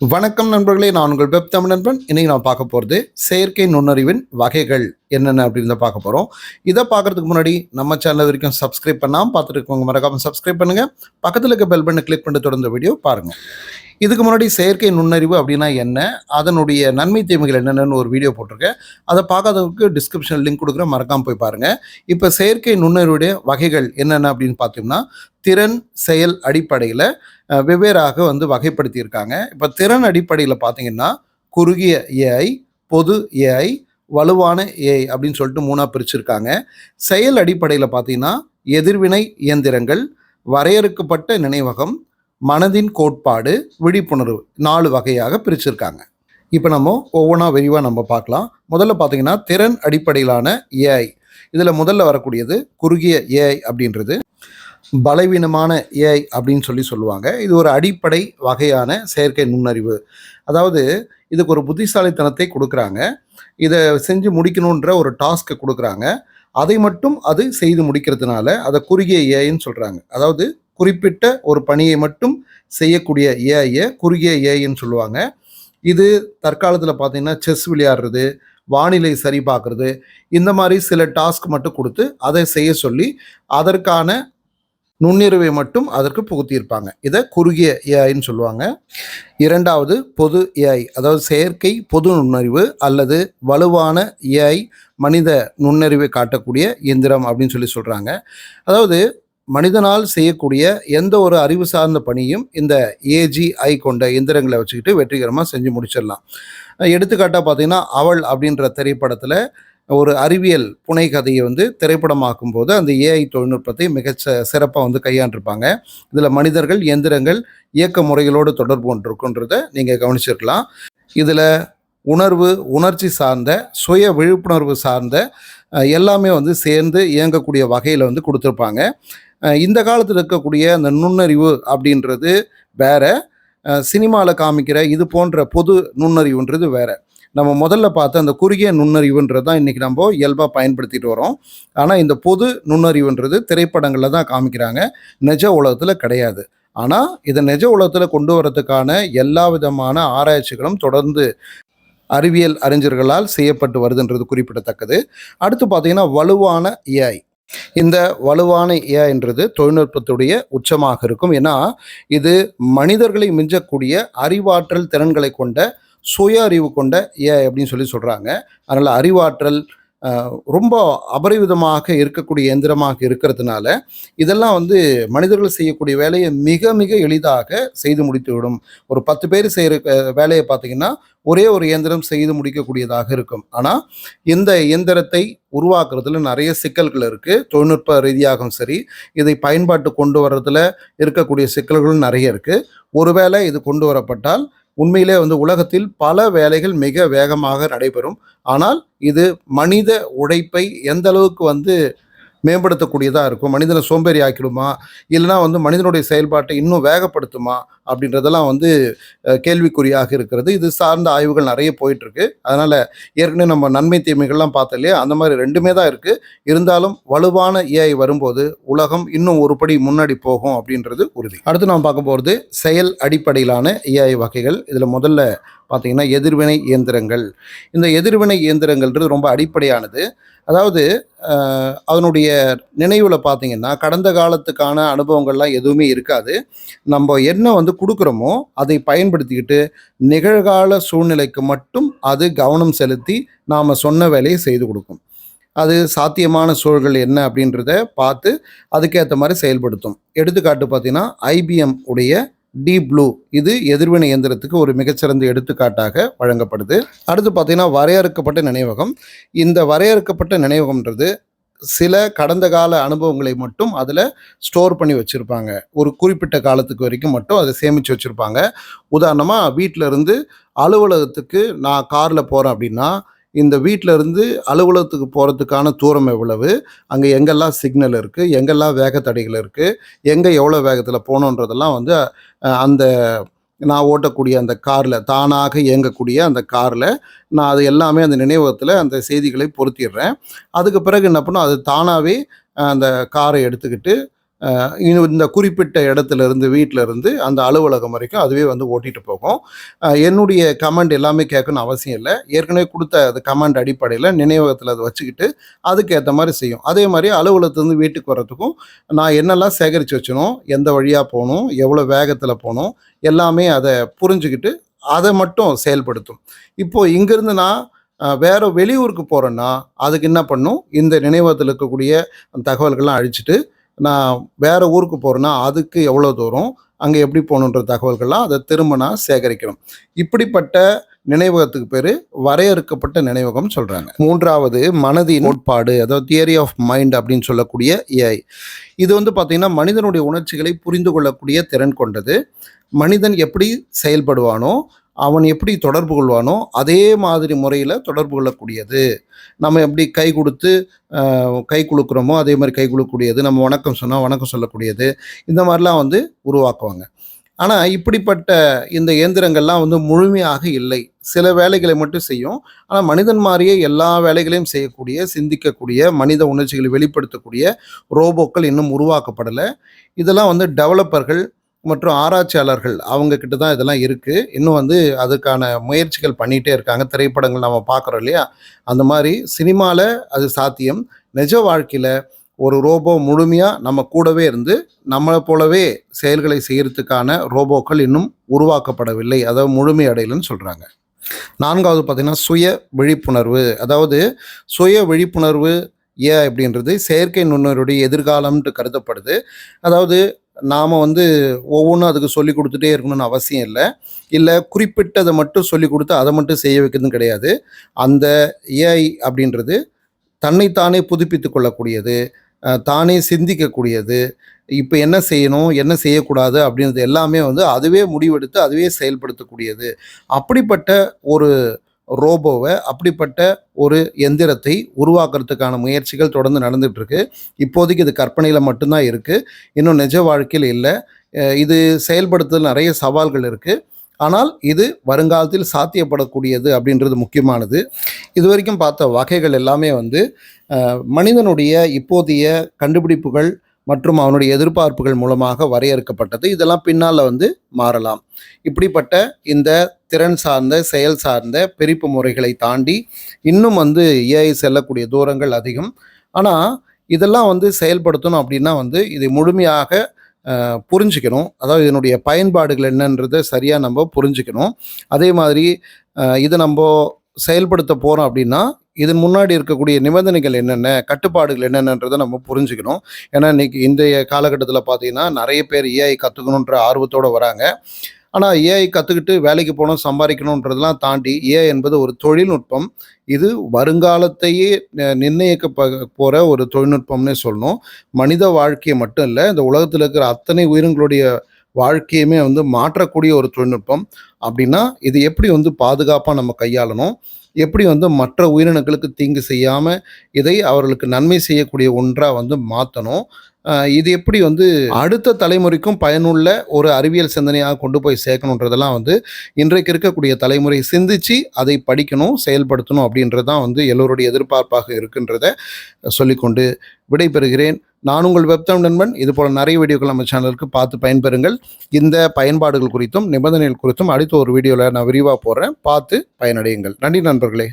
வணக்கம் நண்பர்களே நான் உங்கள் வெப் தமிழ் நண்பன். இன்னைக்கு நான் பார்க்க போகிறது செயற்கை நுண்ணறிவின் வகைகள் என்னென்ன அப்படின்னு தான் பார்க்க போகிறோம் இதை பார்க்கறதுக்கு முன்னாடி நம்ம சேனல் வரைக்கும் சப்ஸ்கிரைப் பண்ணாமல் பார்த்துட்டு இருக்கவங்க மறக்காமல் சப்ஸ்கிரைப் பண்ணுங்க. பக்கத்தில் இருக்க பெல் பட்டனை கிளிக் பண்ணி தொடர்ந்த வீடியோ பாருங்கள் இதுக்கு முன்னாடி செயற்கை நுண்ணறிவு அப்படின்னா என்ன? அதனுடைய நன்மை தீமைகள் என்னென்னு ஒரு வீடியோ போட்டிருக்கேன். அதை பார்க்காதவங்களுக்கு டிஸ்கிரிப்ஷன் லிங்க் கொடுக்குறேன். மறக்காமல் போய் பாருங்கள் இப்போ செயற்கை நுண்ணறிவுடைய வகைகள் என்னென்ன அப்படின்னு பார்த்தோம்னா திறன் செயல் அடிப்படையில் வெவ்வேறாக வந்து வகைப்படுத்தியிருக்காங்க. இப்போ திறன் அடிப்படையில் பார்த்தீங்கன்னா குறுகிய ஏஐ பொது ஏஐ வலுவான ஏஐ அப்படின்னு சொல்லிட்டு மூணாக பிரிச்சிருக்காங்க. செயல் அடிப்படையில் பார்த்தீங்கன்னா எதிர்வினை இயந்திரங்கள் வரையறுக்கப்பட்ட நினைவகம் மனதின் கோட்பாடு விழிப்புணர்வு நாலு வகையாக பிரிச்சிருக்காங்க. இப்போ நம்ம ஒவ்வொன்றா விரிவாக நம்ம பார்க்கலாம். முதல்ல பார்த்தீங்கன்னா திறன் அடிப்படையிலான ஏஐ இதில் முதல்ல வரக்கூடியது குறுகிய ஏஐ அப்படின்றது. பலவீனமான ஏஐ அப்படின்னு சொல்லி சொல்லுவாங்க. இது ஒரு அடிப்படை வகையான செயற்கை நுண்ணறிவு. அதாவது இதுக்கு ஒரு புத்திசாலித்தனத்தை கொடுக்குறாங்க. இதை செஞ்சு முடிக்கணுன்ற ஒரு டாஸ்க்கை கொடுக்குறாங்க. அதை மட்டும் அது செய்து முடிக்கிறதுனால அதை குறுகிய ஏஐன்னு சொல்கிறாங்க அதாவது குறிப்பிட்ட ஒரு பணியை மட்டும் செய்யக்கூடிய ஏஐயை குறுகிய ஏஐன்னு சொல்லுவாங்க. இது தற்காலத்தில் பார்த்தீங்கன்னா செஸ் விளையாடுறது வானிலை சரி பார்க்குறது இந்த மாதிரி சில டாஸ்க் மட்டும் கொடுத்து அதை செய்ய சொல்லி அதற்கான நுண்ணிறவை மட்டும் அதற்கு புகுத்தியிருப்பாங்க. இதை குறுகிய ஏஐன்னு சொல்லுவாங்க. இரண்டாவது பொது ஏஐ அதாவது செயற்கை பொது நுண்ணறிவு அல்லது வலுவான ஏஐ மனித நுண்ணறிவை காட்டக்கூடிய இயந்திரம் அப்படின்னு சொல்லி சொல்கிறாங்க அதாவது மனிதனால் செய்யக்கூடிய எந்த ஒரு அறிவு சார்ந்த பணியும் இந்த ஏஜிஐ கொண்ட இயந்திரங்களை வச்சுக்கிட்டு வெற்றிகரமாக செஞ்சு முடிச்சிடலாம். எடுத்துக்காட்டாக பார்த்தீங்கன்னா அவள் அப்படின்ற திரைப்படத்தில் ஒரு அறிவியல் புனை கதையை வந்து திரைப்படமாக்கும் போது அந்த ஏஐ தொழில்நுட்பத்தை மிகச்ச சிறப்பாக வந்து கையாண்டிருப்பாங்க. இதில் மனிதர்கள் இயந்திரங்கள் இயக்க முறைகளோடு தொடர்பு கொண்டிருக்குன்றதை நீங்கள் கவனிச்சிருக்கலாம். இதில் உணர்வு உணர்ச்சி சார்ந்த சுய விழிப்புணர்வு சார்ந்த எல்லாமே வந்து சேர்ந்து இயங்கக்கூடிய வகையில் வந்து கொடுத்துருப்பாங்க. இந்த காலத்தில் இருக்கக்கூடிய அந்த நுண்ணறிவு அப்படின்றது வேற. சினிமாவில் காமிக்கிற இது போன்ற பொது நுண்ணறிவுன்றது வேறு. நம்ம முதல்ல பார்த்த அந்த குறுகிய நுண்ணறிவுன்றது தான் இன்றைக்கி நம்ம இயல்பாக பயன்படுத்திட்டு வரோம். ஆனால் இந்த பொது நுண்ணறிவுன்றது திரைப்படங்களில் தான் காமிக்கிறாங்க. நிஜ உலகத்தில் கிடையாது. ஆனால் இதை நிஜ உலகத்தில் கொண்டு வரதுக்கான எல்லா விதமான ஆராய்ச்சிகளும் தொடர்ந்து அறிவியல் அறிஞர்களால் செய்யப்பட்டு வருதுன்றது குறிப்பிடத்தக்கது. அடுத்து பார்த்தீங்கன்னா வலுவான ஏஐ இந்த வலுவான ஏஐன்றது தொழில்நுட்பத்துடைய உச்சமாக இருக்கும். ஏன்னா இது மனிதர்களை மிஞ்சக்கூடிய அறிவாற்றல் திறன்களை கொண்ட சுய அறிவு கொண்ட ஏ அப்படின்னு சொல்லி சொல்கிறாங்க அதனால் அறிவாற்றல் ரொம்ப அபரிவிதமாக இருக்கக்கூடிய எந்திரமாக இருக்கிறதுனால இதெல்லாம் வந்து மனிதர்கள் செய்யக்கூடிய வேலையை மிக மிக எளிதாக செய்து முடித்துவிடும். ஒரு பத்து பேர் செய்கிற வேலையை பார்த்தீங்கன்னா ஒரே ஒரு இயந்திரம் செய்து முடிக்கக்கூடியதாக இருக்கும். ஆனால் இந்த இயந்திரத்தை உருவாக்குறதுல நிறைய சிக்கல்கள் இருக்குது தொழில்நுட்ப ரீதியாகவும் சரி இதை பயன்பாட்டு கொண்டு வர்றதுல இருக்கக்கூடிய சிக்கல்களும் நிறைய இருக்குது ஒருவேளை இது கொண்டு வரப்பட்டால் உண்மையிலே வந்து உலகத்தில் பல வேலைகள் மிக வேகமாக நடைபெறும். ஆனால் இது மனித உழைப்பை எந்த அளவுக்கு வந்து மேம்படுத்தக்கூடியதாக இருக்கும். மனிதனை சோம்பேறி ஆக்கிடுமா இல்லைனா வந்து மனிதனுடைய செயல்பாட்டை இன்னும் வேகப்படுத்துமா? அப்படின்றதெல்லாம் வந்து கேள்விக்குறியாக இருக்கிறது. இது சார்ந்த ஆய்வுகள் நிறைய போயிட்டுருக்கு. அதனால் ஏற்கனவே நம்ம நன்மை தீமைகள்லாம் பார்த்தோம் இல்லையா? அந்த மாதிரி ரெண்டுமே தான் இருக்குது இருந்தாலும் வலுவான ஏஐ வரும்போது உலகம் இன்னும் ஒரு படி முன்னாடி போகும் அப்படின்றது உறுதி. அடுத்து நாம் பார்க்க போகிறது செயல் அடிப்படையிலான ஏஐ வகைகள். இதில் முதல்ல பார்த்தீங்கன்னா எதிர்வினை இயந்திரங்கள். இந்த எதிர்வினை இயந்திரங்கள்ன்றது ரொம்ப அடிப்படையானது. அதாவது அதனுடைய நினைவில் பார்த்தீங்கன்னா கடந்த காலத்துக்கான அனுபவங்கள்லாம் எதுவுமே இருக்காது. நம்ம என்ன வந்து கொடுக்குறோமோ அதை பயன்படுத்திக்கிட்டு நிகழ்கால சூழ்நிலைக்கு மட்டும் அது கவனம் செலுத்தி நாம் சொன்ன வேலையை செய்து கொடுக்கும். அது சாத்தியமான சூழல்கள் என்ன அப்படின்றத பார்த்து அதுக்கேற்ற மாதிரி செயல்படுத்தும். எடுத்துக்காட்டு பார்த்திங்கன்னா ஐபிஎம் உடைய டி ப்ளூ இது எதிர்வினை இயந்திரத்துக்கு ஒரு மிகச்சிறந்த எடுத்துக்காட்டாக வழங்கப்படுது. அடுத்து பார்த்தீங்கன்னா வரையறுக்கப்பட்ட நினைவகம். இந்த வரையறுக்கப்பட்ட நினைவகம்ன்றது சில கடந்த கால அனுபவங்களை மட்டும் அதில் ஸ்டோர் பண்ணி வச்சுருப்பாங்க. ஒரு குறிப்பிட்ட காலத்துக்கு வரைக்கும் மட்டும் அதை சேமித்து வச்சுருப்பாங்க. உதாரணமாக வீட்டில் இருந்து அலுவலகத்துக்கு நான் காரில் போகிறேன் அப்படின்னா இந்த வீட்டில் இருந்து அலுவலகத்துக்கு போகிறதுக்கான தூரம் எவ்வளவு? அங்கே எங்கெல்லாம் சிக்னல் இருக்குது எங்கெல்லாம் வேக தடைகள் இருக்குது எங்கே எவ்வளோ வேகத்தில் போகணுன்றதெல்லாம் வந்து அந்த நான் ஓட்டக்கூடிய அந்த காரில் தானாக இயங்கக்கூடிய அந்த காரில் நான் அது எல்லாமே அந்த நினைவகத்தில் அந்த செய்திகளை பொருத்திடுறேன். அதுக்கு பிறகு என்ன பண்ணும்? அது தானாகவே அந்த காரை எடுத்துக்கிட்டு இந்த இந்த குறிப்பிட்ட இடத்துல இருந்து வீட்டில் இருந்து அந்த அலுவலகம் வரைக்கும் அதுவே வந்து ஓட்டிகிட்டு போகும். என்னுடைய கமெண்ட் எல்லாமே கேட்கணும்னு அவசியம் இல்லை. ஏற்கனவே கொடுத்த அது கமெண்ட் அடிப்படையில் நினைவகத்தில் அதை வச்சுக்கிட்டு அதுக்கேற்ற மாதிரி செய்யும். அதே மாதிரி அலுவலகத்துலேருந்து வீட்டுக்கு வர்றதுக்கும் நான் என்னெல்லாம் சேகரித்து வச்சனோ எந்த வழியாக போகணும் எவ்வளோ வேகத்தில் போகணும் எல்லாமே அதை புரிஞ்சுக்கிட்டு அதை மட்டும் செயல்படுத்தும். இப்போது இங்கேருந்து நான் வேறு வெளியூருக்கு போகிறேன்னா அதுக்கு என்ன பண்ணும்? இந்த நினைவகத்தில் இருக்கக்கூடிய தகவல்கள்லாம் அழிச்சிட்டு நான் வேறு ஊருக்கு போகிறேன்னா அதுக்கு எவ்வளோ தூரம்? அங்கே எப்படி போகணுன்ற தகவல்கள்லாம் அதை திரும்ப நான் சேகரிக்கணும். இப்படிப்பட்ட நினைவகத்துக்கு பேர் வரையறுக்கப்பட்ட நினைவகம் சொல்கிறாங்க மூன்றாவது மனதின் கோட்பாடு அதாவது தியரி ஆஃப் மைண்ட் அப்படின்னு சொல்லக்கூடிய ஏஐ இது வந்து பார்த்திங்கன்னா மனிதனுடைய உணர்ச்சிகளை புரிந்து கொள்ளக்கூடிய திறன் கொண்டது. மனிதன் எப்படி செயல்படுவானோ அவன் எப்படி தொடர்பு கொள்வானோ அதே மாதிரி முறையில் தொடர்பு கொள்ளக்கூடியது. நம்ம எப்படி கை கொடுத்து கை குலுக்குறோமோ அதே மாதிரி கை குலுக்கக்கூடியது. நம்ம வணக்கம் சொன்னால் வணக்கம் சொல்லக்கூடியது. இந்த மாதிரிலாம் வந்து உருவாக்குவாங்க. ஆனால் இப்படிப்பட்ட இந்த இயந்திரங்கள்லாம் வந்து முழுமையாக இல்லை. சில வேலைகளை மட்டும் செய்யும். ஆனால் மனிதன் மாதிரியே எல்லா வேலைகளையும் செய்யக்கூடிய சிந்திக்கக்கூடிய மனித உணர்ச்சிகளை வெளிப்படுத்தக்கூடிய ரோபோக்கள் இன்னும் உருவாக்கப்படலை. இதெல்லாம் வந்து டெவலப்பர்கள் மற்றும் ஆராய்ச்சியாளர்கள் அவங்க கிட்ட தான் இதெல்லாம் இருக்குது இன்னும் வந்து அதுக்கான முயற்சிகள் பண்ணிகிட்டே இருக்காங்க. திரைப்படங்கள் நம்ம பார்க்குறோம் இல்லையா? அந்த மாதிரி சினிமாவில் அது சாத்தியம். நிஜ வாழ்க்கையில் ஒரு ரோபோ முழுமையாக நம்ம கூடவே இருந்து நம்மளை போலவே செயல்களை செய்கிறதுக்கான ரோபோக்கள் இன்னும் உருவாக்கப்படவில்லை. அதாவது முழுமை அடையலைன்னு சொல்கிறாங்க நான்காவது பார்த்திங்கன்னா சுய விழிப்புணர்வு. அதாவது சுய விழிப்புணர்வு ஏன் அப்படின்றது செயற்கை நுண்ணறிவுடைய எதிர்காலம்ன்ட்டு கருதப்படுது. அதாவது நாம் வந்து ஒவ்வொன்றும் அதுக்கு சொல்லி கொடுத்துட்டே இருக்கணும்னு அவசியம் இல்லை. இல்லை குறிப்பிட்டதை மட்டும் சொல்லி கொடுத்து அதை மட்டும் செய்ய வைக்கிறதும் கிடையாது. அந்த ஏஐ அப்படின்றது தன்னைத்தானே புதுப்பித்து கொள்ளக்கூடியது தானே சிந்திக்கக்கூடியது இப்போ என்ன செய்யணும் என்ன செய்யக்கூடாது அப்படின்றது எல்லாமே வந்து அதுவே முடிவெடுத்து அதுவே செயல்படுத்தக்கூடியது. அப்படிப்பட்ட ஒரு ரோபோவை அப்படிப்பட்ட ஒரு எந்திரத்தை உருவாக்குறதுக்கான முயற்சிகள் தொடர்ந்து நடந்துகிட்ருக்கு. இப்போதைக்கு இது கற்பனையில் மட்டும்தான் இருக்குது இன்னும் நிஜ வாழ்க்கையில் இல்லை. இது செயல்படுத்துதல் நிறைய சவால்கள் இருக்குது ஆனால் இது வருங்காலத்தில் சாத்தியப்படக்கூடியது அப்படின்றது முக்கியமானது. இது வரைக்கும் பார்த்த வகைகள் எல்லாமே வந்து மனிதனுடைய இப்போதைய கண்டுபிடிப்புகள் மற்றும் அவனுடைய எதிர்பார்ப்புகள் மூலமாக வரையறுக்கப்பட்டது. இதெல்லாம் பின்னால் வந்து மாறலாம். இப்படிப்பட்ட இந்த திறன் சார்ந்த செயல் சார்ந்த பிரிப்பு முறைகளை தாண்டி இன்னும் வந்து ஏஐ செல்லக்கூடிய தூரங்கள் அதிகம். ஆனால் இதெல்லாம் வந்து செயல்படுத்தணும் அப்படின்னா வந்து இதை முழுமையாக புரிஞ்சுக்கணும். அதாவது இதனுடைய பயன்பாடுகள் என்னன்றதை சரியாக நம்ம புரிஞ்சுக்கணும். அதே மாதிரி இதை நம்ம செயல்படுத்த போகிறோம் அப்படின்னா இதன் முன்னாடி இருக்கக்கூடிய நிபந்தனைகள் என்னென்ன கட்டுப்பாடுகள் என்னென்னன்றதை நம்ம புரிஞ்சுக்கணும். ஏன்னா இன்றைக்கி இன்றைய காலகட்டத்தில் பார்த்தீங்கன்னா நிறைய பேர் ஏஐ கற்றுக்கணுன்ற ஆர்வத்தோடு வராங்க. ஆனால் ஏஐ கற்றுக்கிட்டு வேலைக்கு போகணும் சம்பாதிக்கணுன்றதெல்லாம் தாண்டி ஏஐ என்பது ஒரு தொழில்நுட்பம். இது வருங்காலத்தையே நிர்ணயிக்க போகிற ஒரு தொழில்நுட்பம்னே சொல்லணும். மனித வாழ்க்கையை மட்டும் இல்லை இந்த உலகத்தில் இருக்கிற அத்தனை உயிரங்களுடைய வாழ்க்கையுமே வந்து மாற்றக்கூடிய ஒரு தொழில்நுட்பம். அப்படின்னா இது எப்படி வந்து பாதுகாப்பாக நம்ம கையாளணும்? எப்படி வந்து மற்ற உயிரினங்களுக்கு தீங்கு செய்யாமல் இதை அவர்களுக்கு நன்மை செய்யக்கூடிய ஒன்றாக வந்து மாற்றணும் இது எப்படி வந்து அடுத்த தலைமுறைக்கும் பயனுள்ள ஒரு அறிவியல் சிந்தனையாக கொண்டு போய் சேர்க்கணுன்றதெல்லாம் வந்து இன்றைக்கு இருக்கக்கூடிய தலைமுறை சிந்திச்சு அதை படிக்கணும் செயல்படுத்தணும் அப்படின்றது தான் வந்து எல்லோருடைய எதிர்பார்ப்பாக இருக்குன்றத சொல்லிக்கொண்டு விடைபெறுகிறேன். நான் உங்கள் வெப்தம் நண்பன். இதுபோல் நிறைய வீடியோக்கள் நம்ம சேனலுக்கு பார்த்து பயன்பெறுங்கள். இந்த பயன்பாடுகள் குறித்தும் நிபந்தனைகள் குறித்தும் அடுத்த ஒரு வீடியோவில் நான் விரிவாக போடுறேன் பார்த்து பயனடையுங்கள். நன்றி நண்பர்களே.